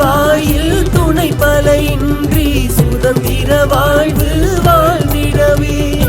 வாயில் துணை பல இன்றி சுதந்திர வாழ்வு வாழ்ந்திடவே.